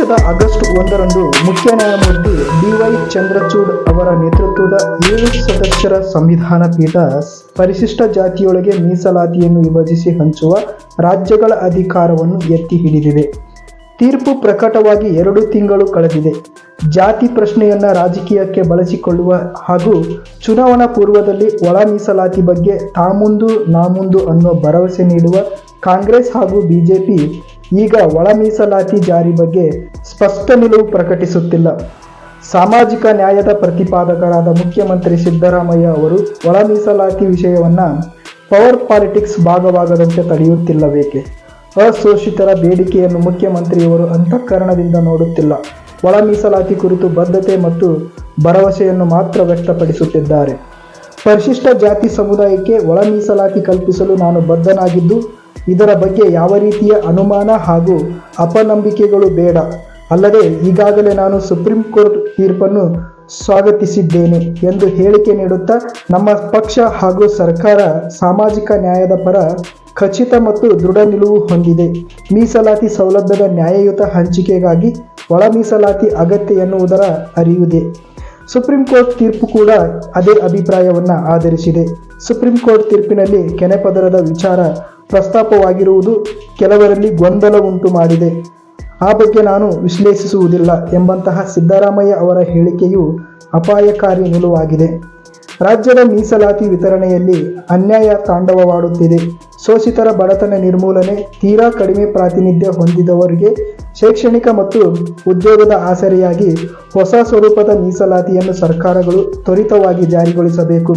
ವರ್ಷದ ಆಗಸ್ಟ್ ಒಂದರಂದು ಮುಖ್ಯ ನ್ಯಾಯಮೂರ್ತಿ ಡಿವೈ ಚಂದ್ರಚೂಡ್ ಅವರ ನೇತೃತ್ವದ ಏಳು ಸದಸ್ಯರ ಸಂವಿಧಾನ ಪೀಠ ಪರಿಶಿಷ್ಟ ಜಾತಿಯೊಳಗೆ ಮೀಸಲಾತಿಯನ್ನು ವಿಭಜಿಸಿ ಹಂಚುವ ರಾಜ್ಯಗಳ ಅಧಿಕಾರವನ್ನು ಎತ್ತಿ ಹಿಡಿದಿದೆ. ತೀರ್ಪು ಪ್ರಕಟವಾಗಿ ಎರಡು ತಿಂಗಳು ಕಳೆದಿದೆ. ಜಾತಿ ಪ್ರಶ್ನೆಯನ್ನ ರಾಜಕೀಯಕ್ಕೆ ಬಳಸಿಕೊಳ್ಳುವ ಹಾಗೂ ಚುನಾವಣಾ ಪೂರ್ವದಲ್ಲಿ ಒಳ ಮೀಸಲಾತಿ ಬಗ್ಗೆ ತಾಮುಂದು ನಾಮುಂದು ಅನ್ನೋ ಭರವಸೆ ನೀಡುವ ಕಾಂಗ್ರೆಸ್ ಹಾಗೂ ಬಿಜೆಪಿ ಈಗ ಒಳ ಮೀಸಲಾತಿ ಜಾರಿ ಬಗ್ಗೆ ಸ್ಪಷ್ಟ ನಿಲುವು ಪ್ರಕಟಿಸುತ್ತಿಲ್ಲ. ಸಾಮಾಜಿಕ ನ್ಯಾಯದ ಪ್ರತಿಪಾದಕರಾದ ಮುಖ್ಯಮಂತ್ರಿ ಸಿದ್ದರಾಮಯ್ಯ ಅವರು ಒಳ ಮೀಸಲಾತಿ ವಿಷಯವನ್ನು ಪವರ್ ಪಾಲಿಟಿಕ್ಸ್ ಭಾಗವಾಗದಂತೆ ತಡೆಯುತ್ತಿಲ್ಲಬೇಕೆ ಅಶೋಷಿತರ ಬೇಡಿಕೆಯನ್ನು ಮುಖ್ಯಮಂತ್ರಿಯವರು ಅಂತಃಕರಣದಿಂದ ನೋಡುತ್ತಿಲ್ಲ. ಒಳ ಮೀಸಲಾತಿ ಕುರಿತು ಬದ್ಧತೆ ಮತ್ತು ಭರವಸೆಯನ್ನು ಮಾತ್ರ ವ್ಯಕ್ತಪಡಿಸುತ್ತಿದ್ದಾರೆ. ಪರಿಶಿಷ್ಟ ಜಾತಿ ಸಮುದಾಯಕ್ಕೆ ಒಳ ಮೀಸಲಾತಿ ಕಲ್ಪಿಸಲು ನಾನು ಬದ್ಧನಾಗಿದ್ದು ಇದರ ಬಗ್ಗೆ ಯಾವ ರೀತಿಯ ಅನುಮಾನ ಹಾಗೂ ಅಪನಂಬಿಕೆಗಳು ಬೇಡ. ಅಲ್ಲದೆ ಈಗಾಗಲೇ ನಾನು ಸುಪ್ರೀಂ ಕೋರ್ಟ್ ತೀರ್ಪನ್ನು ಸ್ವಾಗತಿಸಿದ್ದೇನೆ ಎಂದು ಹೇಳಿಕೆ ನೀಡುತ್ತಾ ನಮ್ಮ ಪಕ್ಷ ಹಾಗೂ ಸರ್ಕಾರ ಸಾಮಾಜಿಕ ನ್ಯಾಯದ ಪರ ಖಚಿತ ಮತ್ತು ದೃಢ ನಿಲುವು ಹೊಂದಿದೆ. ಮೀಸಲಾತಿ ಸೌಲಭ್ಯದ ನ್ಯಾಯಯುತ ಹಂಚಿಕೆಗಾಗಿ ಒಳ ಮೀಸಲಾತಿ ಅಗತ್ಯ ಎನ್ನುವುದರ ಅರಿವಿದೆ. ಸುಪ್ರೀಂ ಕೋರ್ಟ್ ತೀರ್ಪು ಕೂಡ ಅದೇ ಅಭಿಪ್ರಾಯವನ್ನು ಆಧರಿಸಿದೆ. ಸುಪ್ರೀಂ ಕೋರ್ಟ್ ತೀರ್ಪಿನಲ್ಲಿ ಕೆನೆಪದರದ ವಿಚಾರ ಪ್ರಸ್ತಾಪವಾಗಿರುವುದು ಕೆಲವರಲ್ಲಿ ಗೊಂದಲ ಉಂಟು ಮಾಡಿದೆ. ಆ ಬಗ್ಗೆ ನಾನು ವಿಶ್ಲೇಷಿಸುವುದಿಲ್ಲ ಎಂಬಂತಹ ಸಿದ್ದರಾಮಯ್ಯ ಅವರ ಹೇಳಿಕೆಯು ಅಪಾಯಕಾರಿ ನಿಲುವಾಗಿದೆ. ರಾಜ್ಯದ ಮೀಸಲಾತಿ ವಿತರಣೆಯಲ್ಲಿ ಅನ್ಯಾಯ ತಾಂಡವವಾಡುತ್ತಿದೆ. ಶೋಷಿತರ ಬಡತನ ನಿರ್ಮೂಲನೆ, ತೀರಾ ಕಡಿಮೆ ಪ್ರಾತಿನಿಧ್ಯ ಹೊಂದಿದವರಿಗೆ ಶೈಕ್ಷಣಿಕ ಮತ್ತು ಉದ್ಯೋಗದ ಆಸರೆಯಾಗಿ ಹೊಸ ಸ್ವರೂಪದ ಮೀಸಲಾತಿಯನ್ನು ಸರ್ಕಾರಗಳು ತ್ವರಿತವಾಗಿ ಜಾರಿಗೊಳಿಸಬೇಕು.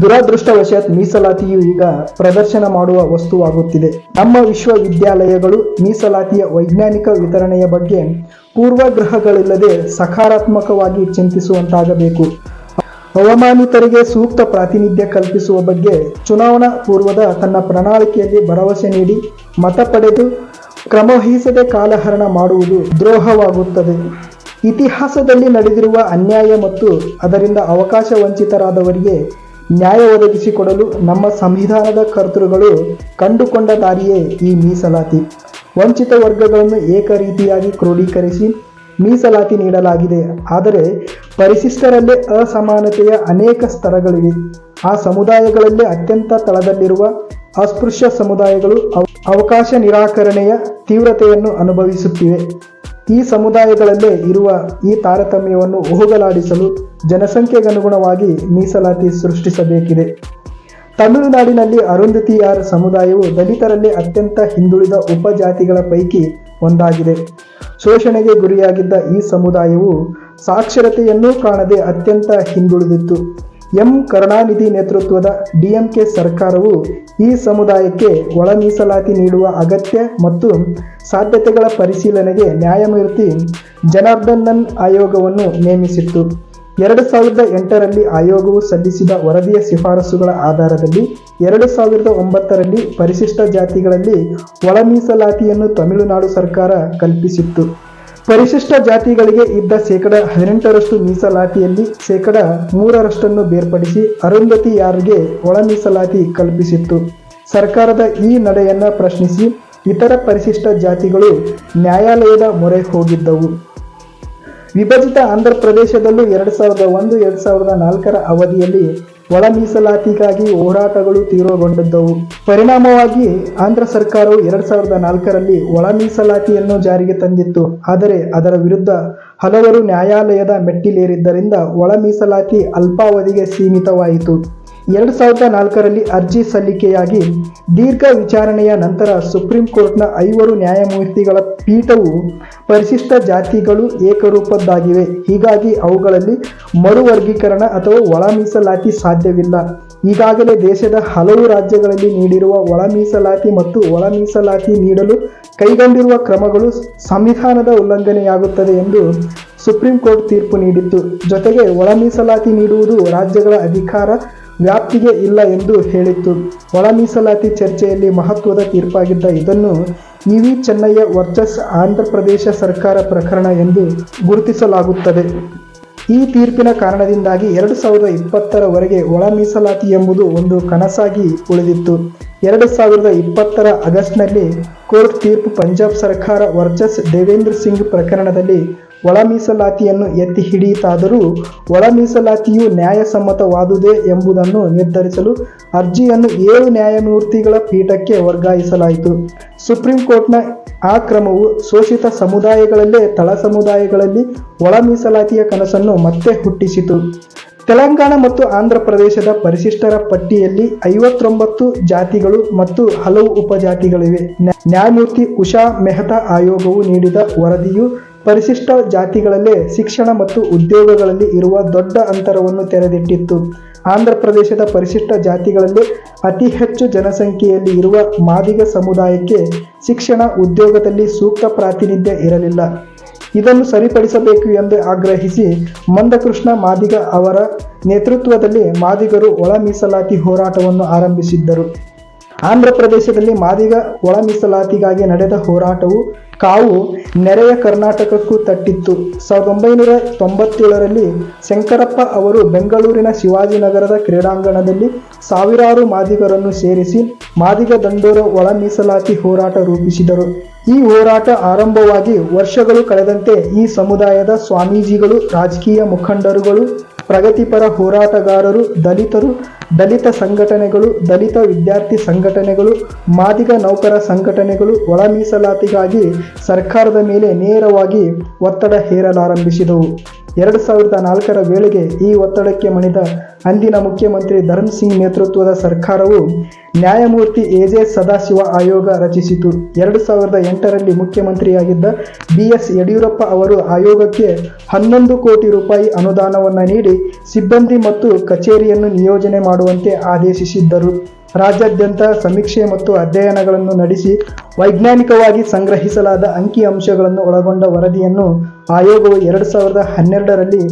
ದುರದೃಷ್ಟವಶಾತ್ ಮೀಸಲಾತಿಯು ಈಗ ಪ್ರದರ್ಶನ ಮಾಡುವ ವಸ್ತುವಾಗುತ್ತಿದೆ. ನಮ್ಮ ವಿಶ್ವವಿದ್ಯಾಲಯಗಳು ಮೀಸಲಾತಿಯ ವೈಜ್ಞಾನಿಕ ವಿತರಣೆಯ ಬಗ್ಗೆ ಪೂರ್ವಗ್ರಹಗಳಿಲ್ಲದೆ ಸಕಾರಾತ್ಮಕವಾಗಿ ಚಿಂತಿಸುವಂತಾಗಬೇಕು. ಅವಮಾನಿತರಿಗೆ ಸೂಕ್ತ ಪ್ರಾತಿನಿಧ್ಯ ಕಲ್ಪಿಸುವ ಬಗ್ಗೆ ಚುನಾವಣಾ ಪೂರ್ವದ ತನ್ನ ಪ್ರಣಾಳಿಕೆಯಲ್ಲಿ ಭರವಸೆ ನೀಡಿ ಮತ ಪಡೆದು ಕ್ರಮವಹಿಸದೆ ಕಾಲಹರಣ ಮಾಡುವುದು ದ್ರೋಹವಾಗುತ್ತದೆ. ಇತಿಹಾಸದಲ್ಲಿ ನಡೆದಿರುವ ಅನ್ಯಾಯ ಮತ್ತು ಅದರಿಂದ ಅವಕಾಶ ವಂಚಿತರಾದವರಿಗೆ ನ್ಯಾಯ ಒದಗಿಸಿಕೊಡಲು ನಮ್ಮ ಸಂವಿಧಾನದ ಕರ್ತೃಗಳು ಕಂಡುಕೊಂಡ ದಾರಿಯೇ ಈ ಮೀಸಲಾತಿ. ವಂಚಿತ ವರ್ಗಗಳನ್ನು ಏಕರೀತಿಯಾಗಿ ಕ್ರೋಢೀಕರಿಸಿ ಮೀಸಲಾತಿ ನೀಡಲಾಗಿದೆ. ಆದರೆ ಪರಿಶಿಷ್ಟರಲ್ಲೇ ಅಸಮಾನತೆಯ ಅನೇಕ ಸ್ತರಗಳಿವೆ ಆ ಸಮುದಾಯಗಳಲ್ಲೇ ಅತ್ಯಂತ ತಳದಲ್ಲಿರುವ ಅಸ್ಪೃಶ್ಯ ಸಮುದಾಯಗಳು ಅವ- ಅವಕಾಶ ನಿರಾಕರಣೆಯ ತೀವ್ರತೆಯನ್ನು ಅನುಭವಿಸುತ್ತಿವೆ. ಈ ಸಮುದಾಯಗಳಲ್ಲೇ ಇರುವ ಈ ತಾರತಮ್ಯವನ್ನು ಹೋಗಲಾಡಿಸಲು ಜನಸಂಖ್ಯೆಗನುಗುಣವಾಗಿ ಮೀಸಲಾತಿ ಸೃಷ್ಟಿಸಬೇಕಿದೆ. ತಮಿಳುನಾಡಿನಲ್ಲಿ ಅರುಂಧತಿಯಾರ್ ಸಮುದಾಯವು ದಲಿತರಲ್ಲಿ ಅತ್ಯಂತ ಹಿಂದುಳಿದ ಉಪಜಾತಿಗಳ ಪೈಕಿ ಒಂದಾಗಿದೆ. ಶೋಷಣೆಗೆ ಗುರಿಯಾಗಿದ್ದ ಈ ಸಮುದಾಯವು ಸಾಕ್ಷರತೆಯನ್ನೂ ಕಾಣದೆ ಅತ್ಯಂತ ಹಿಂದುಳಿದಿತ್ತು. ಎಂ. ಕರುಣಾನಿಧಿ ನೇತೃತ್ವದ ಡಿಎಂಕೆ ಸರ್ಕಾರವು ಈ ಸಮುದಾಯಕ್ಕೆ ಒಳ ಮೀಸಲಾತಿ ನೀಡುವ ಅಗತ್ಯ ಮತ್ತು ಸಾಧ್ಯತೆಗಳ ಪರಿಶೀಲನೆಗೆ ನ್ಯಾಯಮೂರ್ತಿ ಜನಾರ್ದನನ್ ಆಯೋಗವನ್ನು ನೇಮಿಸಿತ್ತು. ಎರಡು ಸಾವಿರದ ಎಂಟರಲ್ಲಿ ಆಯೋಗವು ಸಲ್ಲಿಸಿದ ವರದಿಯ ಶಿಫಾರಸುಗಳ ಆಧಾರದಲ್ಲಿ ಎರಡು ಸಾವಿರದ ಒಂಬತ್ತರಲ್ಲಿ ಪರಿಶಿಷ್ಟ ಜಾತಿಗಳಲ್ಲಿ ಒಳ ಮೀಸಲಾತಿಯನ್ನು ತಮಿಳುನಾಡು ಸರ್ಕಾರ ಕಲ್ಪಿಸಿತ್ತು. ಪರಿಶಿಷ್ಟ ಜಾತಿಗಳಿಗೆ ಇದ್ದ ಶೇಕಡ ಹದಿನೆಂಟರಷ್ಟು ಮೀಸಲಾತಿಯಲ್ಲಿ ಶೇಕಡ ಮೂರರಷ್ಟನ್ನು ಬೇರ್ಪಡಿಸಿ ಅರುಂಧತಿ ಯಾರಿಗೆ ಒಳ ಮೀಸಲಾತಿ ಕಲ್ಪಿಸಿತ್ತು. ಸರ್ಕಾರದ ಈ ನಡೆಯನ್ನು ಪ್ರಶ್ನಿಸಿ ಇತರ ಪರಿಶಿಷ್ಟ ಜಾತಿಗಳು ನ್ಯಾಯಾಲಯದ ಮೊರೆ ಹೋಗಿದ್ದವು. ವಿಭಜಿತ ಆಂಧ್ರ ಪ್ರದೇಶದಲ್ಲೂ ಎರಡು ಸಾವಿರದ ಒಂದು, ಎರಡು ಸಾವಿರದ ನಾಲ್ಕರ ಅವಧಿಯಲ್ಲಿ ಒಳ ಮೀಸಲಾತಿಗಾಗಿ ಹೋರಾಟಗಳು ತೀವ್ರಗೊಂಡಿದ್ದವು. ಪರಿಣಾಮವಾಗಿ ಆಂಧ್ರ ಸರ್ಕಾರವು ಎರಡು ಸಾವಿರದ ನಾಲ್ಕರಲ್ಲಿ ಒಳ ಮೀಸಲಾತಿಯನ್ನು ಜಾರಿಗೆ ತಂದಿತ್ತು. ಆದರೆ ಅದರ ವಿರುದ್ಧ ಹಲವರು ನ್ಯಾಯಾಲಯದ ಮೆಟ್ಟಿಲೇರಿದ್ದರಿಂದ ಒಳ ಮೀಸಲಾತಿ ಅಲ್ಪಾವಧಿಗೆ ಸೀಮಿತವಾಯಿತು. ಎರಡು ಸಾವಿರದ ನಾಲ್ಕರಲ್ಲಿ ಅರ್ಜಿ ಸಲ್ಲಿಕೆಯಾಗಿ ದೀರ್ಘ ವಿಚಾರಣೆಯ ನಂತರ ಸುಪ್ರೀಂ ಕೋರ್ಟ್ನ ಐವರು ನ್ಯಾಯಮೂರ್ತಿಗಳ ಪೀಠವು ಪರಿಶಿಷ್ಟ ಜಾತಿಗಳು ಏಕರೂಪದ್ದಾಗಿವೆ. ಹೀಗಾಗಿ ಅವುಗಳಲ್ಲಿ ಮರುವರ್ಗೀಕರಣ ಅಥವಾ ಒಳ ಮೀಸಲಾತಿ ಸಾಧ್ಯವಿಲ್ಲ. ಈಗಾಗಲೇ ದೇಶದ ಹಲವು ರಾಜ್ಯಗಳಲ್ಲಿ ನೀಡಿರುವ ಒಳ ಮೀಸಲಾತಿ ಮತ್ತು ಒಳ ಮೀಸಲಾತಿ ನೀಡಲು ಕೈಗೊಂಡಿರುವ ಕ್ರಮಗಳು ಸಂವಿಧಾನದ ಉಲ್ಲಂಘನೆಯಾಗುತ್ತದೆ ಎಂದು ಸುಪ್ರೀಂ ಕೋರ್ಟ್ ತೀರ್ಪು ನೀಡಿತ್ತು. ಜೊತೆಗೆ ಒಳ ಮೀಸಲಾತಿ ನೀಡುವುದು ರಾಜ್ಯಗಳ ಅಧಿಕಾರ ವ್ಯಾಪ್ತಿಗೆ ಇಲ್ಲ ಎಂದು ಹೇಳಿತ್ತು. ಒಳ ಮೀಸಲಾತಿ ಚರ್ಚೆಯಲ್ಲಿ ಮಹತ್ವದ ತೀರ್ಪಾಗಿದ್ದ ಇದನ್ನು ನಿವಿ ಚೆನ್ನಯ್ಯ ವರ್ಚಸ್ ಆಂಧ್ರ ಪ್ರದೇಶ ಸರ್ಕಾರ ಪ್ರಕರಣ ಎಂದು ಗುರುತಿಸಲಾಗುತ್ತದೆ. ಈ ತೀರ್ಪಿನ ಕಾರಣದಿಂದಾಗಿ ಎರಡು ಸಾವಿರದ ಇಪ್ಪತ್ತರವರೆಗೆ ಒಳ ಮೀಸಲಾತಿ ಎಂಬುದು ಒಂದು ಕನಸಾಗಿ ಉಳಿದಿತ್ತು. ಎರಡು ಸಾವಿರದ ಇಪ್ಪತ್ತರ ಆಗಸ್ಟ್ನಲ್ಲಿ ಕೋರ್ಟ್ ತೀರ್ಪು ಪಂಜಾಬ್ ಸರ್ಕಾರ ವರ್ಚಸ್ ದೇವೇಂದ್ರ ಸಿಂಗ್ ಪ್ರಕರಣದಲ್ಲಿ ಒಳ ಮೀಸಲಾತಿಯನ್ನು ಎತ್ತಿ ಹಿಡಿಯಿತಾದರೂ ಒಳ ಮೀಸಲಾತಿಯು ನ್ಯಾಯಸಮ್ಮತವಾದುದೇ ಎಂಬುದನ್ನು ನಿರ್ಧರಿಸಲು ಅರ್ಜಿಯನ್ನು ಏಳು ನ್ಯಾಯಮೂರ್ತಿಗಳ ಪೀಠಕ್ಕೆ ವರ್ಗಾಯಿಸಲಾಯಿತು. ಸುಪ್ರೀಂ ಕೋರ್ಟ್ನ ಆ ಕ್ರಮವು ಶೋಷಿತ ಸಮುದಾಯಗಳಲ್ಲೇ ತಳ ಸಮುದಾಯಗಳಲ್ಲಿ ಒಳ ಮೀಸಲಾತಿಯ ಕನಸನ್ನು ಮತ್ತೆ ಹುಟ್ಟಿಸಿತು. ತೆಲಂಗಾಣ ಮತ್ತು ಆಂಧ್ರ ಪ್ರದೇಶದ ಪರಿಶಿಷ್ಟರ ಪಟ್ಟಿಯಲ್ಲಿ ಐವತ್ತೊಂಬತ್ತು ಜಾತಿಗಳು ಮತ್ತು ಹಲವು ಉಪಜಾತಿಗಳಿವೆ. ನ್ಯಾಯಮೂರ್ತಿ ಉಷಾ ಮೆಹ್ತಾ ಆಯೋಗವು ನೀಡಿದ ವರದಿಯು ಪರಿಶಿಷ್ಟ ಜಾತಿಗಳಲ್ಲೇ ಶಿಕ್ಷಣ ಮತ್ತು ಉದ್ಯೋಗಗಳಲ್ಲಿ ಇರುವ ದೊಡ್ಡ ಅಂತರವನ್ನು ತೆರೆದಿಟ್ಟಿತ್ತು. ಆಂಧ್ರ ಪ್ರದೇಶದ ಪರಿಶಿಷ್ಟ ಜಾತಿಗಳಲ್ಲಿ ಅತಿ ಹೆಚ್ಚು ಜನಸಂಖ್ಯೆಯಲ್ಲಿ ಇರುವ ಮಾದಿಗ ಸಮುದಾಯಕ್ಕೆ ಶಿಕ್ಷಣ ಉದ್ಯೋಗದಲ್ಲಿ ಸೂಕ್ತ ಪ್ರಾತಿನಿಧ್ಯ ಇರಲಿಲ್ಲ. ಇದನ್ನು ಸರಿಪಡಿಸಬೇಕು ಎಂದು ಆಗ್ರಹಿಸಿ ಮಂದಕೃಷ್ಣ ಮಾದಿಗ ಅವರ ನೇತೃತ್ವದಲ್ಲಿ ಮಾದಿಗರು ಒಳ ಮೀಸಲಾತಿ ಹೋರಾಟವನ್ನು ಆರಂಭಿಸಿದ್ದರು. ಆಂಧ್ರ ಪ್ರದೇಶದಲ್ಲಿ ಮಾದಿಗ ಒಳ ಮೀಸಲಾತಿಗಾಗಿ ನಡೆದ ಹೋರಾಟವು ಕಾವು ನೆರೆಯ ಕರ್ನಾಟಕಕ್ಕೂ ತಟ್ಟಿತ್ತು. ಸಾವಿರದ ಒಂಬೈನೂರ ತೊಂಬತ್ತೇಳರಲ್ಲಿ ಶಂಕರಪ್ಪ ಅವರು ಬೆಂಗಳೂರಿನ ಶಿವಾಜಿನಗರದ ಕ್ರೀಡಾಂಗಣದಲ್ಲಿ ಸಾವಿರಾರು ಮಾದಿಗರನ್ನು ಸೇರಿಸಿ ಮಾದಿಗ ದಂಡೋರ ಒಳ ಮೀಸಲಾತಿ ಹೋರಾಟ ರೂಪಿಸಿದರು. ಈ ಹೋರಾಟ ಆರಂಭವಾಗಿ ವರ್ಷಗಳು ಕಳೆದಂತೆ ಈ ಸಮುದಾಯದ ಸ್ವಾಮೀಜಿಗಳು, ರಾಜಕೀಯ ಮುಖಂಡರುಗಳು, ಪ್ರಗತಿಪರ ಹೋರಾಟಗಾರರು, ದಲಿತರು ದಲಿತ ಸಂಘಟನೆಗಳು, ದಲಿತ ವಿದ್ಯಾರ್ಥಿ ಸಂಘಟನೆಗಳು, ಮಾದಿಗ ನೌಕರ ಸಂಘಟನೆಗಳು ಒಳ ಮೀಸಲಾತಿಗಾಗಿ ಸರ್ಕಾರದ ಮೇಲೆ ನೇರವಾಗಿ ಒತ್ತಡ ಹೇರಲಾರಂಭಿಸಿದವು. ಎರಡು ಸಾವಿರದ ನಾಲ್ಕರ ವೇಳೆಗೆ ಈ ಒತ್ತಡಕ್ಕೆ ಮಣಿದ ಅಂದಿನ ಮುಖ್ಯಮಂತ್ರಿ ಧರ್ಮ್ ಸಿಂಗ್ ನೇತೃತ್ವದ ಸರ್ಕಾರವು ನ್ಯಾಯಮೂರ್ತಿ ಎ ಜೆ ಸದಾಶಿವ ಆಯೋಗ ರಚಿಸಿತು. ಎರಡು ಸಾವಿರದ ಎಂಟರಲ್ಲಿ ಮುಖ್ಯಮಂತ್ರಿಯಾಗಿದ್ದ ಬಿ ಎಸ್ ಯಡಿಯೂರಪ್ಪ ಅವರು ಆಯೋಗಕ್ಕೆ ಹನ್ನೊಂದು ಕೋಟಿ ರೂಪಾಯಿ ಅನುದಾನವನ್ನು ನೀಡಿ ಸಿಬ್ಬಂದಿ ಮತ್ತು ಕಚೇರಿಯನ್ನು ನಿಯೋಜನೆ ಮಾಡುವಂತೆ ಆದೇಶಿಸಿದ್ದರು. ರಾಜ್ಯಾದ್ಯಂತ ಸಮೀಕ್ಷೆ ಮತ್ತು ಅಧ್ಯಯನಗಳನ್ನು ನಡೆಸಿ ವೈಜ್ಞಾನಿಕವಾಗಿ ಸಂಗ್ರಹಿಸಲಾದ ಅಂಕಿಅಂಶಗಳನ್ನು ಒಳಗೊಂಡ ವರದಿಯನ್ನು ಆಯೋಗವು ಎರಡು ಸಾವಿರದ ಹನ್ನೆರಡರಲ್ಲಿ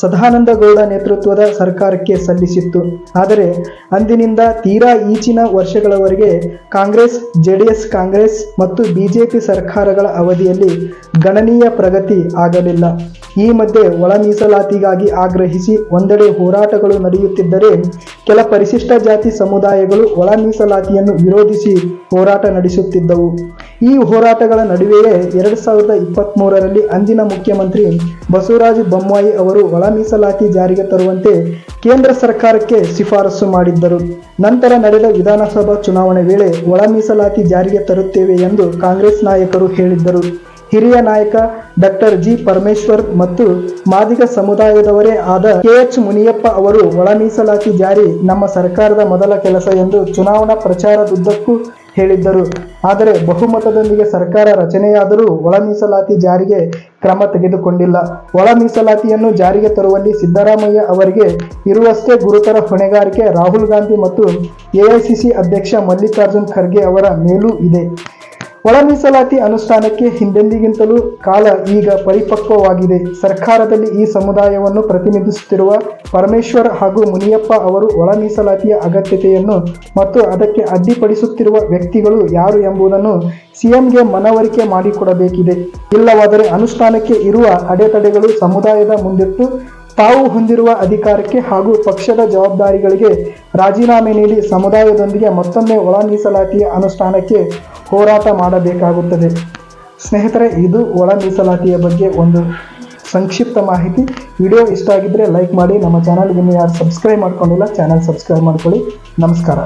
ಸದಾನಂದ ಗೌಡ ನೇತೃತ್ವದ ಸರ್ಕಾರಕ್ಕೆ ಸಲ್ಲಿಸಿತ್ತು. ಆದರೆ ಅಂದಿನಿಂದ ತೀರಾ ಈಚಿನ ವರ್ಷಗಳವರೆಗೆ ಕಾಂಗ್ರೆಸ್, ಜೆಡಿಎಸ್ ಕಾಂಗ್ರೆಸ್ ಮತ್ತು ಬಿಜೆಪಿ ಸರ್ಕಾರಗಳ ಅವಧಿಯಲ್ಲಿ ಗಣನೀಯ ಪ್ರಗತಿ ಆಗಲಿಲ್ಲ. ಈ ಮಧ್ಯೆ ಒಳ ಮೀಸಲಾತಿಗಾಗಿ ಆಗ್ರಹಿಸಿ ಒಂದೆಡೆ ಹೋರಾಟಗಳು ನಡೆಯುತ್ತಿದ್ದರೆ ಕೆಲ ಪರಿಶಿಷ್ಟ ಜಾತಿ ಸಮುದಾಯಗಳು ಒಳ ಮೀಸಲಾತಿಯನ್ನು ವಿರೋಧಿಸಿ ಹೋರಾಟ ನಡೆಸುತ್ತಿದ್ದವು. ಈ ಹೋರಾಟಗಳ ನಡುವೆಯೇ ಎರಡು ಸಾವಿರದ ಇಪ್ಪತ್ತ್ಮೂರರಲ್ಲಿ ಅಂದಿನ ಮುಖ್ಯಮಂತ್ರಿ ಬಸವರಾಜ ಬೊಮ್ಮಾಯಿ ಅವರು ಮೀಸಲಾತಿ ಜಾರಿಗೆ ತರುವಂತೆ ಕೇಂದ್ರ ಸರ್ಕಾರಕ್ಕೆ ಶಿಫಾರಸು ಮಾಡಿದ್ದರು. ನಂತರ ನಡೆದ ವಿಧಾನಸಭಾ ಚುನಾವಣೆ ವೇಳೆ ಒಳ ಮೀಸಲಾತಿ ಜಾರಿಗೆ ತರುತ್ತೇವೆ ಎಂದು ಕಾಂಗ್ರೆಸ್ ನಾಯಕರು ಹೇಳಿದ್ದರು. ಹಿರಿಯ ನಾಯಕ ಡಾಕ್ಟರ್ ಜಿ. ಪರಮೇಶ್ವರ್ ಮತ್ತು ಮಾದಿಗ ಸಮುದಾಯದವರೇ ಆದ ಕೆಎಚ್ ಮುನಿಯಪ್ಪ ಅವರು ಒಳ ಮೀಸಲಾತಿ ಜಾರಿ ನಮ್ಮ ಸರ್ಕಾರದ ಮೊದಲ ಕೆಲಸ ಎಂದು ಚುನಾವಣಾ ಪ್ರಚಾರದುದ್ದಕ್ಕೂ ಹೇಳಿದ್ದರು. ಆದರೆ ಬಹುಮತದೊಂದಿಗೆ ಸರ್ಕಾರ ರಚನೆಯಾದರೂ ಒಳ ಮೀಸಲಾತಿ ಜಾರಿಗೆ ಕ್ರಮ ತೆಗೆದುಕೊಂಡಿಲ್ಲ. ಒಳ ಮೀಸಲಾತಿಯನ್ನು ಜಾರಿಗೆ ತರುವಲ್ಲಿ ಸಿದ್ದರಾಮಯ್ಯ ಅವರಿಗೆ ಇರುವಷ್ಟೇ ಗುರುತರ ಹೊಣೆಗಾರಿಕೆ ರಾಹುಲ್ ಗಾಂಧಿ ಮತ್ತು ಎಐಸಿಸಿ ಅಧ್ಯಕ್ಷ ಮಲ್ಲಿಕಾರ್ಜುನ್ ಖರ್ಗೆ ಅವರ ಮೇಲೂ ಇದೆ. ಒಳ ಮೀಸಲಾತಿ ಅನುಷ್ಠಾನಕ್ಕೆ ಹಿಂದೆಂದಿಗಿಂತಲೂ ಕಾಲ ಈಗ ಪರಿಪಕ್ವವಾಗಿದೆ. ಸರ್ಕಾರದಲ್ಲಿ ಈ ಸಮುದಾಯವನ್ನು ಪ್ರತಿನಿಧಿಸುತ್ತಿರುವ ಪರಮೇಶ್ವರ್ ಹಾಗೂ ಮುನಿಯಪ್ಪ ಅವರು ಒಳ ಮೀಸಲಾತಿಯ ಅಗತ್ಯತೆಯನ್ನು ಮತ್ತು ಅದಕ್ಕೆ ಅಡ್ಡಿಪಡಿಸುತ್ತಿರುವ ವ್ಯಕ್ತಿಗಳು ಯಾರು ಎಂಬುದನ್ನು ಸಿಎಂಗೆ ಮನವರಿಕೆ ಮಾಡಿಕೊಡಬೇಕಿದೆ. ಇಲ್ಲವಾದರೆ ಅನುಷ್ಠಾನಕ್ಕೆ ಇರುವ ಅಡೆತಡೆಗಳು ಸಮುದಾಯದ ಮುಂದಿಟ್ಟು ತಾವು ಹೊಂದಿರುವ ಅಧಿಕಾರಕ್ಕೆ ಹಾಗೂ ಪಕ್ಷದ ಜವಾಬ್ದಾರಿಗಳಿಗೆ ರಾಜೀನಾಮೆ ನೀಡಿ ಸಮುದಾಯದೊಂದಿಗೆ ಮತ್ತೊಮ್ಮೆ ಒಳ ಮೀಸಲಾತಿಯ ಅನುಷ್ಠಾನಕ್ಕೆ ಹೋರಾಟ ಮಾಡಬೇಕಾಗುತ್ತದೆ. ಸ್ನೇಹಿತರೆ, ಇದು ಒಳ ಮೀಸಲಾತಿಯ ಬಗ್ಗೆ ಒಂದು ಸಂಕ್ಷಿಪ್ತ ಮಾಹಿತಿ. ವಿಡಿಯೋ ಇಷ್ಟ ಆಗಿದ್ದರೆ ಲೈಕ್ ಮಾಡಿ. ನಮ್ಮ ಚಾನಲ್ಗೆ ಯಾರು ಸಬ್ಸ್ಕ್ರೈಬ್ ಮಾಡ್ಕೊಂಡಿಲ್ಲ, ಚಾನಲ್ ಸಬ್ಸ್ಕ್ರೈಬ್ ಮಾಡ್ಕೊಳ್ಳಿ. ನಮಸ್ಕಾರ.